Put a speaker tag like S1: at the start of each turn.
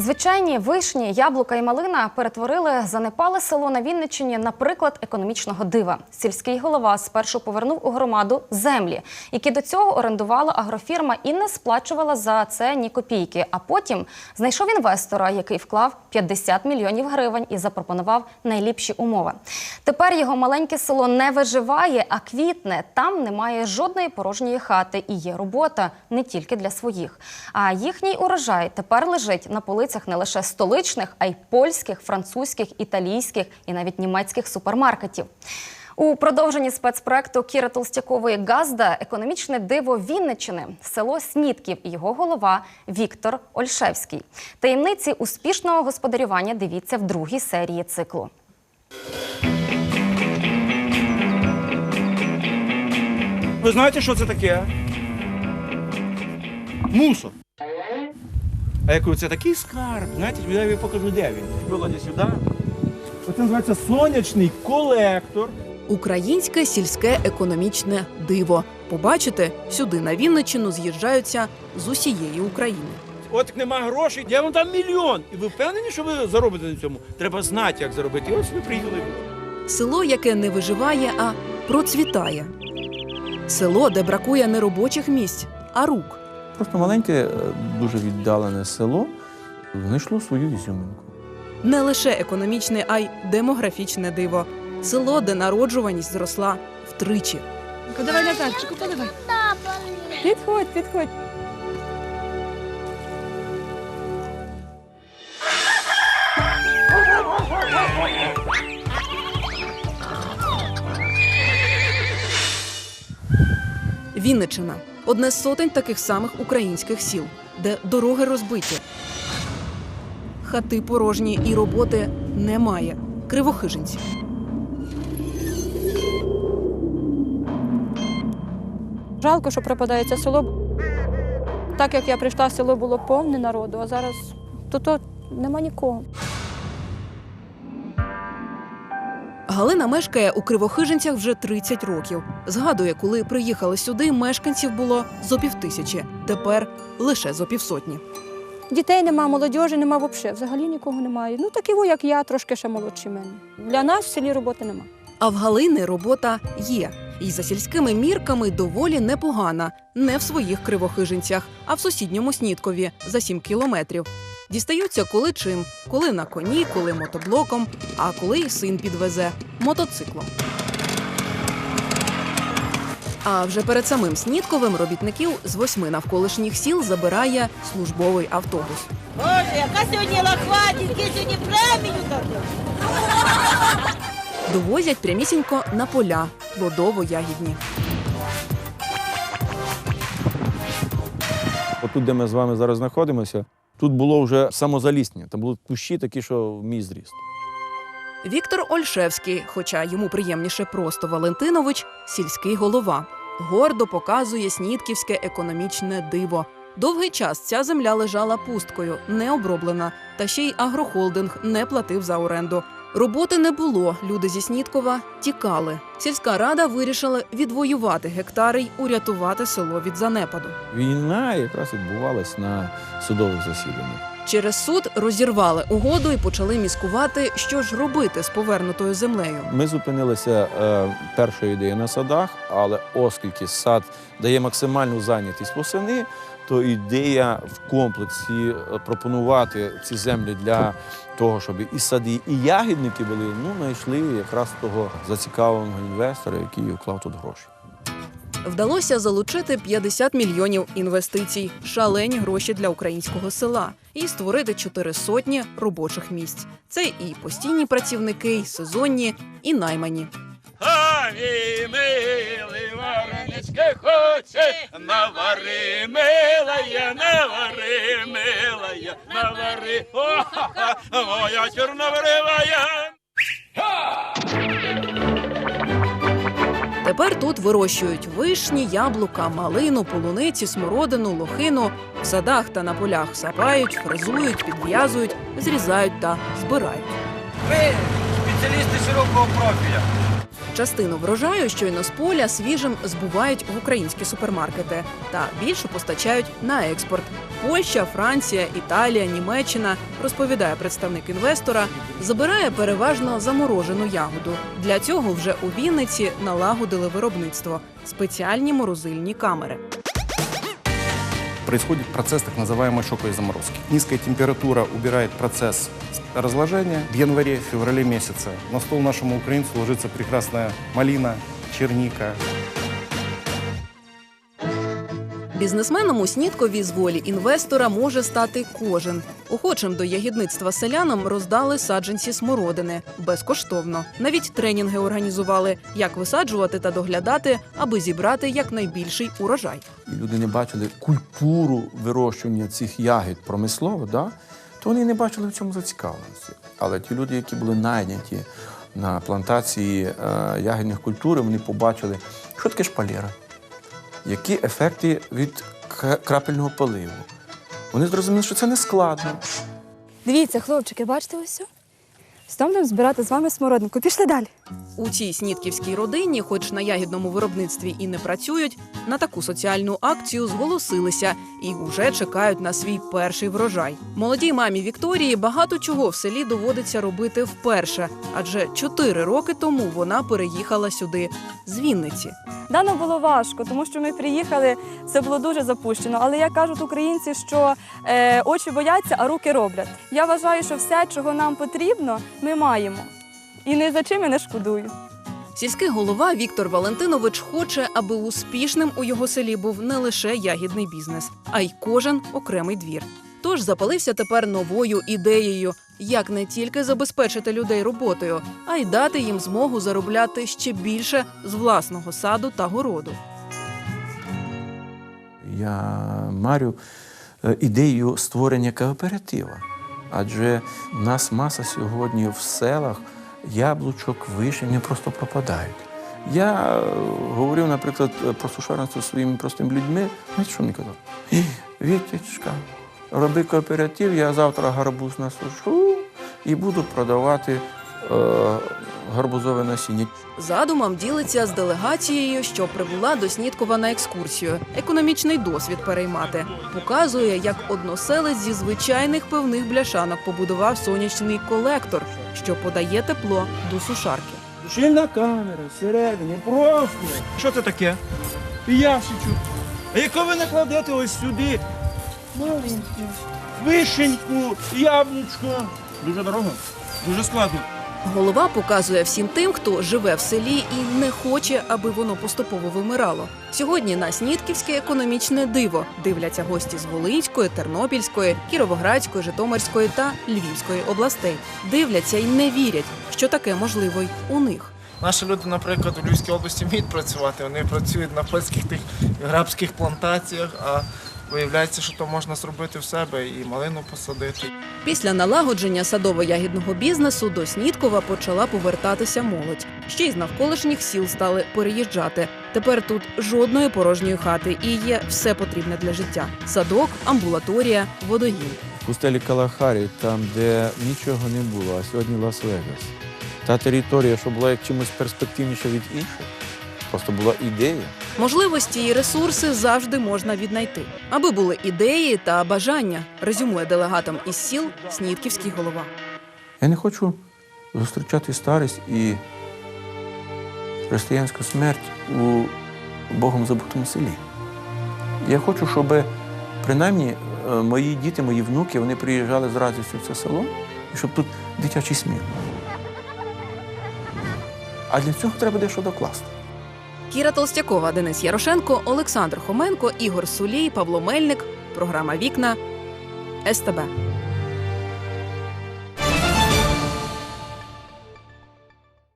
S1: Звичайні вишні, яблука і малина перетворили занепале село на Вінниччині на приклад економічного дива. Сільський голова спершу повернув у громаду землі, які до цього орендувала агрофірма і не сплачувала за це ні копійки. А потім знайшов інвестора, який вклав 50 мільйонів гривень і запропонував найліпші умови. Тепер його маленьке село не виживає, а квітне. Там немає жодної порожньої хати і є робота не тільки для своїх. А їхній урожай тепер лежить на полицях не лише столичних, а й польських, французьких, італійських і навіть німецьких супермаркетів. У продовженні спецпроекту Кіри Толстякової Газда економічне диво Вінниччини село Снітків і його голова Віктор Ольшевський. Таємниці успішного господарювання дивіться в другій серії циклу.
S2: Ви знаєте, що це таке? Мусор. А я кажу, це такий скарб. Знаєте, я вам покажу, де він. Володя, сюди. Це називається сонячний колектор.
S3: Українське сільське економічне диво. Побачите, сюди на Вінниччину з'їжджаються з усієї України.
S2: От як нема грошей, я вам дам мільйон. І ви впевнені, що ви заробите на цьому? Треба знати, як заробити. І ось ви приїхали.
S3: Село, яке не виживає, а процвітає. Село, де бракує не робочих місць, а рук.
S4: Просто маленьке, е, дуже віддалене село знайшло свою ізюминку.
S3: Не лише економічне, а й демографічне диво. Село, де народжуваність зросла втричі.
S5: Давай Назарчику, подавай. Підходь, підходь.
S3: Вінничина одне з сотень таких самих українських сіл, де дороги розбиті. Хати порожні і роботи немає. Кривохижинці.
S5: Жалко, що пропадає це село. Так як я прийшла, село було повне народу, а зараз то, то нема нікого.
S3: Галина мешкає у Кривохижинцях вже 30 років. Згадує, коли приїхали сюди, мешканців було зо півтисячі. Тепер лише зо півсотні.
S5: Дітей нема, молодіжі нема взагалі. Взагалі нікого немає. Ну такі, во, як я, трошки ще молодші мене. Для нас в селі роботи нема.
S3: А в Галини робота є. І за сільськими мірками доволі непогана. Не в своїх кривохижинцях, а в сусідньому Сніткові за 7 кілометрів. Дістаються коли чим, коли на коні, коли мотоблоком, а коли й син підвезе мотоциклом. А вже перед самим Снітковим робітників з восьми навколишніх сіл забирає службовий автобус.
S6: Боже, яка сьогодні лахва, які сьогодні премію дадуть.
S3: Довозять прямісінько на поля плодово-ягідні.
S4: Отут, де ми з вами зараз знаходимося, тут було вже самозаліснення. Там були кущі такі, що в мій зріст.
S3: Віктор Ольшевський, хоча йому приємніше просто Валентинович, сільський голова, гордо показує снітківське економічне диво. Довгий час ця земля лежала пусткою, не оброблена, та ще й агрохолдинг не платив за оренду. Роботи не було. Люди зі Сніткова тікали. Сільська рада вирішила відвоювати гектари й урятувати село від занепаду.
S4: Війна якраз відбувалась на судових засіданнях.
S3: Через суд розірвали угоду і почали міскувати, що ж робити з повернутою землею.
S4: Ми зупинилися е, першою ідеєю на садах, але оскільки сад дає максимальну зайнятість восени, то ідея в комплексі е, пропонувати ці землі для того, щоб і сади, і ягідники були, ну знайшли якраз того зацікавленого інвестора, який вклав тут гроші.
S3: Вдалося залучити 50 мільйонів інвестицій, шалені гроші для українського села, і створити чотири сотні робочих місць. Це і постійні працівники, і сезонні, і наймані.
S2: Ай, милий варенички хоче, навари, милая, навари, милая, навари, о-ха-ха, моя чорнобривая.
S3: Тепер тут вирощують вишні, яблука, малину, полуниці, смородину, лохину. В садах та на полях сапають, фрезують, підв'язують, зрізають та збирають.
S7: Ми спеціалісти широкого профіля.
S3: Частину врожаю щойно з поля свіжим збувають в українські супермаркети та більше постачають на експорт. Польща, Франція, Італія, Німеччина розповідає представник інвестора, забирає переважно заморожену ягоду. Для цього вже у Вінниці налагодили виробництво спеціальні морозильні камери.
S7: происходит процесс так называемой шоковой заморозки. Низкая температура убирает процесс разложения. В январе-феврале месяце на стол нашему украинцу ложится прекрасная малина, черника,
S3: Бізнесменом у Сніткові з волі інвестора може стати кожен. Охочим до ягідництва селянам роздали саджанці смородини безкоштовно. Навіть тренінги організували, як висаджувати та доглядати, аби зібрати якнайбільший урожай.
S4: люди не бачили культуру вирощування цих ягід промислово, да, то вони не бачили в цьому зацікавленості. Але ті люди, які були найняті на плантації е, ягідних культур, вони побачили, що таке шпалера, які ефекти від крапельного поливу. Вони зрозуміли, що це не складно.
S5: Дивіться, хлопчики, бачите ось? Стомлюємо збирати з вами смородинку. Пішли далі.
S3: У цій снітківській родині, хоч на ягідному виробництві і не працюють, на таку соціальну акцію зголосилися і вже чекають на свій перший врожай. Молодій мамі Вікторії багато чого в селі доводиться робити вперше, адже чотири роки тому вона переїхала сюди з Вінниці.
S5: Дано було важко, тому що ми приїхали, це було дуже запущено. Але як кажуть українці, що е, очі бояться, а руки роблять. Я вважаю, що все, чого нам потрібно, ми маємо. І ні за чим я не шкодую.
S3: Сільський голова Віктор Валентинович хоче, аби успішним у його селі був не лише ягідний бізнес, а й кожен окремий двір. Тож запалився тепер новою ідеєю, як не тільки забезпечити людей роботою, а й дати їм змогу заробляти ще більше з власного саду та городу.
S4: Я марю е, ідею створення кооператива. Адже в нас маса сьогодні в селах яблучок, вишень просто пропадають. Я е, говорив, наприклад, про сушарництво своїми простими людьми, знаєте, що він казав? Вітечка, роби кооператив, я завтра гарбуз насушу і буду продавати е, гарбузове насіння.
S3: Задумом ділиться з делегацією, що прибула до Сніткова на екскурсію. Економічний досвід переймати. Показує, як односелець зі звичайних пивних бляшанок побудував сонячний колектор, що подає тепло до сушарки.
S2: Щільна камера всередині, просто. Що це таке? Яшечу. А яку ви накладете ось сюди? Маленьку. Вишеньку, яблучко. Дуже дорого, дуже складно.
S3: Голова показує всім тим, хто живе в селі і не хоче, аби воно поступово вимирало. Сьогодні на Снітківське економічне диво дивляться гості з Волинської, Тернопільської, Кіровоградської, Житомирської та Львівської областей. Дивляться і не вірять, що таке можливо й у них.
S8: Наші люди, наприклад, у Львівській області вміють працювати. Вони працюють на польських тих грабських плантаціях, а виявляється, що то можна зробити в себе і малину посадити.
S3: Після налагодження садово-ягідного бізнесу до Сніткова почала повертатися молодь. Ще й з навколишніх сіл стали переїжджати. Тепер тут жодної порожньої хати і є все потрібне для життя: садок, амбулаторія, водогін.
S4: В пустелі Калахарі, там, де нічого не було, а сьогодні Лас-Вегас. Та територія, що була як чимось перспективніша від інших, просто була ідея.
S3: Можливості і ресурси завжди можна віднайти, аби були ідеї та бажання. Резюмує делегатам із сіл Снітківський голова.
S4: Я не хочу зустрічати старість і християнську смерть у Богом забутому селі. Я хочу, щоб принаймні е, мої діти, мої внуки, вони приїжджали з радістю в це село, і щоб тут дитячий сміх. А для цього треба дещо докласти.
S3: Кіра Толстякова, Денис Ярошенко, Олександр Хоменко, Ігор Сулій, Павло Мельник. Програма Вікна СТБ.